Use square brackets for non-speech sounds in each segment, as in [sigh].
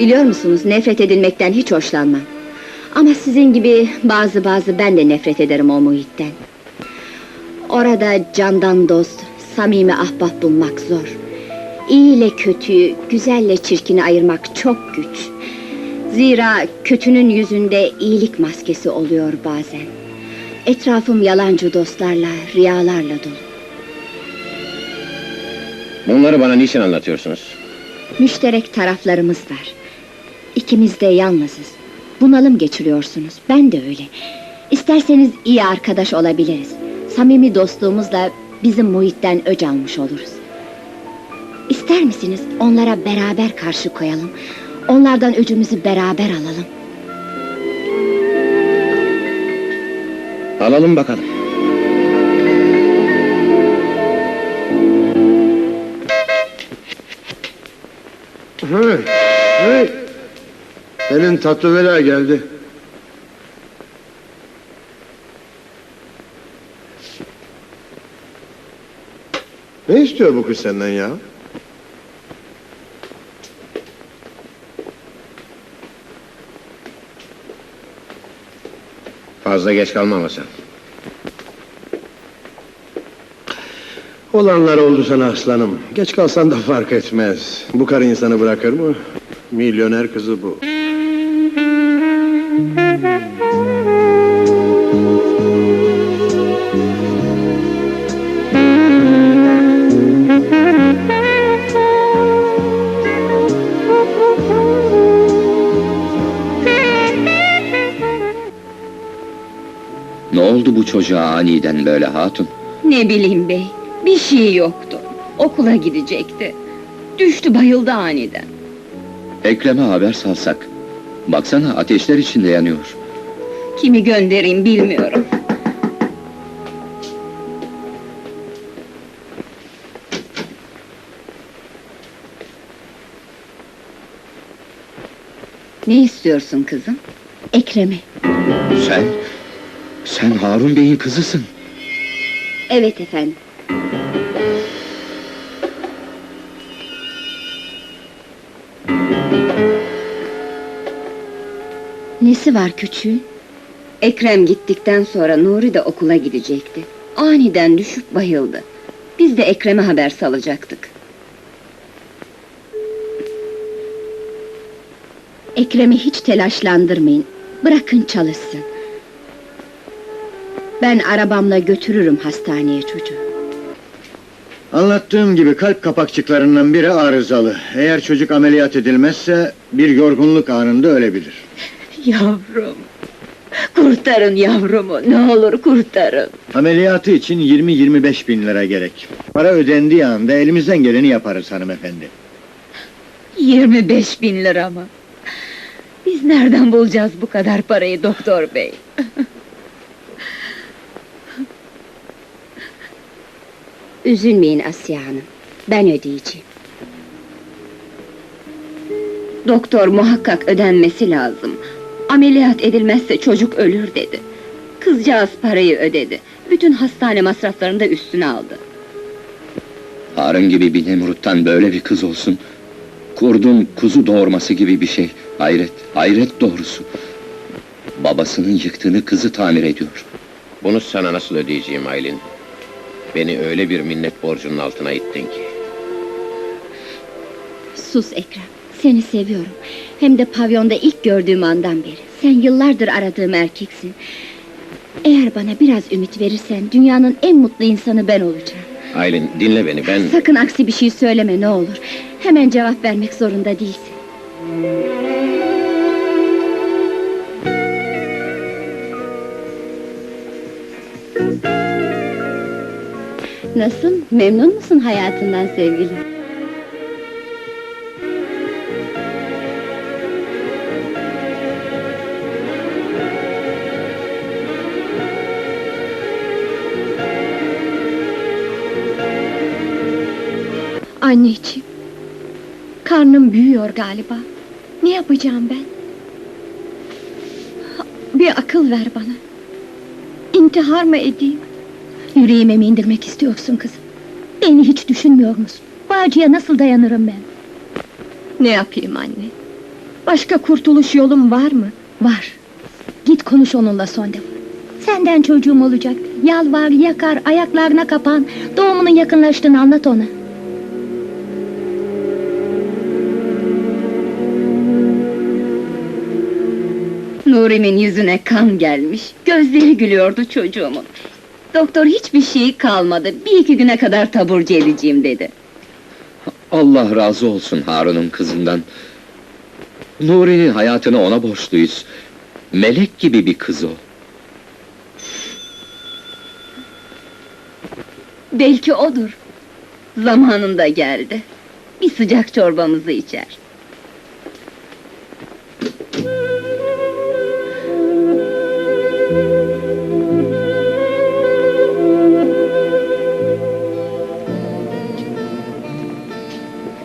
Biliyor musunuz nefret edilmekten hiç hoşlanmam. Ama sizin gibi bazı bazı ben de nefret ederim o muhitten. Orada candan dost, samimi ahbap bulmak zor. İyi ile kötüyü, güzelle çirkini ayırmak çok güç. Zira kötünün yüzünde iyilik maskesi oluyor bazen. Etrafım yalancı dostlarla, riyalarla dolu. Bunları bana niçin anlatıyorsunuz? Müşterek taraflarımız var. İkimiz de yalnızız. Bunalım geçiriyorsunuz. Ben de öyle. İsterseniz iyi arkadaş olabiliriz. Samimi dostluğumuzla bizim muhitten öc almış oluruz. İster misiniz onlara beraber karşı koyalım? Onlardan öcümüzü beraber alalım. Alalım bakalım. Hey, hey. Senin tatlı vela geldi. Ne istiyor bu kız senden ya? Fazla geç kalmamasın. Olanlar oldu sana aslanım. Geç kalsan da fark etmez. Bu karı insanı bırakır mı? Milyoner kızı bu. Ne oldu bu çocuğa aniden böyle hatun? Ne bileyim bey, bir şey yoktu. Okula gidecekti. Düştü bayıldı aniden. Ekrem'e haber salsak. Baksana ateşler içinde yanıyor. Kimi göndereyim bilmiyorum. Ne istiyorsun kızım? Ekrem'i. Sen, sen Harun Bey'in kızısın. Evet efendim. Nesi var küçüğün? Ekrem gittikten sonra Nuri de okula gidecekti. Aniden düşüp bayıldı. Biz de Ekrem'e haber salacaktık. Ekrem'i hiç telaşlandırmayın. Bırakın çalışsın. Ben arabamla götürürüm hastaneye çocuğu. Anlattığım gibi kalp kapakçıklarından biri arızalı. Eğer çocuk ameliyat edilmezse bir yorgunluk anında ölebilir. Yavrum. Kurtarın yavrumu. Ne olur kurtarın. Ameliyatı için 20-25 bin lira gerek. Para ödendiği anda elimizden geleni yaparız hanımefendi. 25 bin lira mı? Biz nereden bulacağız bu kadar parayı doktor bey? [laughs] Üzülmeyin Asiye Hanım. Ben ödeyeceğim. Doktor muhakkak ödenmesi lazım. Ameliyat edilmezse çocuk ölür dedi. Kızcağız parayı ödedi. Bütün hastane masraflarını da üstüne aldı. Harun gibi bir Nemrut'tan böyle bir kız olsun. Kurdun kuzu doğurması gibi bir şey. Hayret, hayret doğrusu. Babasının yıktığını kızı tamir ediyor. Bunu sana nasıl ödeyeceğim Aylin? Beni öyle bir minnet borcunun altına ittin ki. Sus Ekrem, seni seviyorum. Hem de pavyonda ilk gördüğüm andan beri. Sen yıllardır aradığım erkeksin. Eğer bana biraz ümit verirsen dünyanın en mutlu insanı ben olacağım. Aylin dinle beni ben... Sakın aksi bir şey söyleme ne olur. Hemen cevap vermek zorunda değilsin. Nasıl? Memnun musun hayatından sevgilim? Anneciğim, karnım büyüyor galiba. Ne yapacağım ben? Bir akıl ver bana. İntihar mı edeyim? Yüreğime mi indirmek istiyorsun kızım? Beni hiç düşünmüyor musun? Bu acıya nasıl dayanırım ben? Ne yapayım anne? Başka kurtuluş yolum var mı? Var. Git konuş onunla son defa. Senden çocuğum olacak. Yalvar, yakar, ayaklarına kapan. Doğumunun yakınlaştığını anlat ona. Nuri'nin yüzüne kan gelmiş. Gözleri gülüyordu çocuğumun. Doktor hiçbir şey kalmadı. Bir iki güne kadar taburcu edeceğim dedi. Allah razı olsun Harun'un kızından. Nuri'nin hayatını ona borçluyuz. Melek gibi bir kız o. Belki odur. Zamanında geldi. Bir sıcak çorbamızı içer.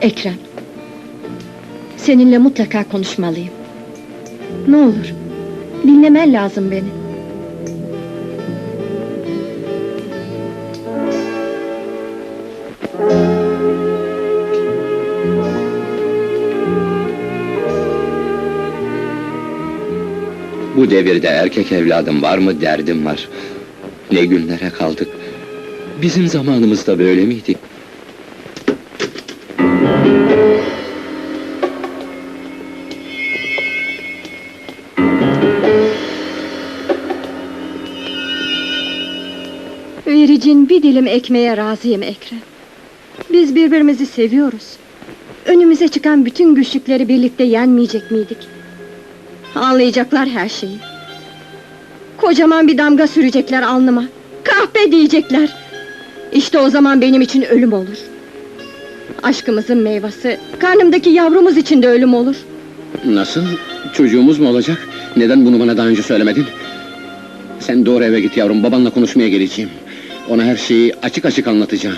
Ekrem. Seninle mutlaka konuşmalıyım. Ne olur. Dinlemen lazım beni. Bu devirde erkek evladım var mı derdim var. Ne günlere kaldık. Bizim zamanımızda böyle miydik? Vericin bir dilim ekmeğe razıyım Ekrem. Biz birbirimizi seviyoruz. Önümüze çıkan bütün güçlükleri birlikte yenmeyecek miydik? Anlayacaklar her şeyi. Kocaman bir damga sürecekler alnıma. Kahpe diyecekler. İşte o zaman benim için ölüm olur. Aşkımızın meyvesi, karnımdaki yavrumuz için de ölüm olur. Nasıl? Çocuğumuz mu olacak? Neden bunu bana daha önce söylemedin? Sen doğru eve git yavrum, babanla konuşmaya geleceğim. Ona her şeyi açık açık anlatacağım.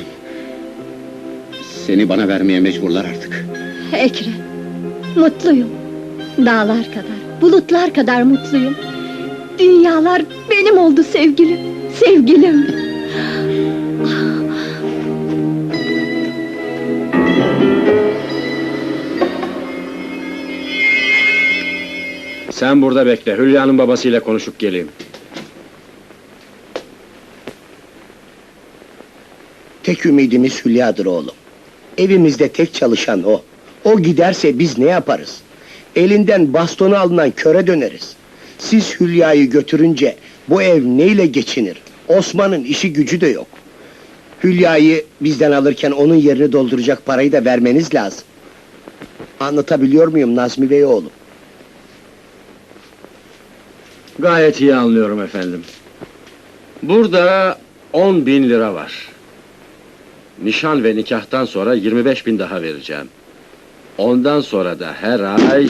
Seni bana vermeye mecburlar artık. Ekrem, mutluyum. Dağlar kadar, bulutlar kadar mutluyum. Dünyalar benim oldu sevgilim, sevgilim. Sen burada bekle, Hülya'nın babasıyla konuşup geleyim. Tek ümidimiz Hülya'dır oğlum. Evimizde tek çalışan o. O giderse biz ne yaparız? Elinden bastonu alınan köre döneriz. Siz Hülya'yı götürünce bu ev neyle geçinir? Osman'ın işi gücü de yok. Hülya'yı bizden alırken onun yerini dolduracak parayı da vermeniz lazım. Anlatabiliyor muyum Nazmi Bey oğlum? Gayet iyi anlıyorum efendim. Burada 10 bin lira var. Nişan ve nikahtan sonra 25 bin daha vereceğim. Ondan sonra da her ay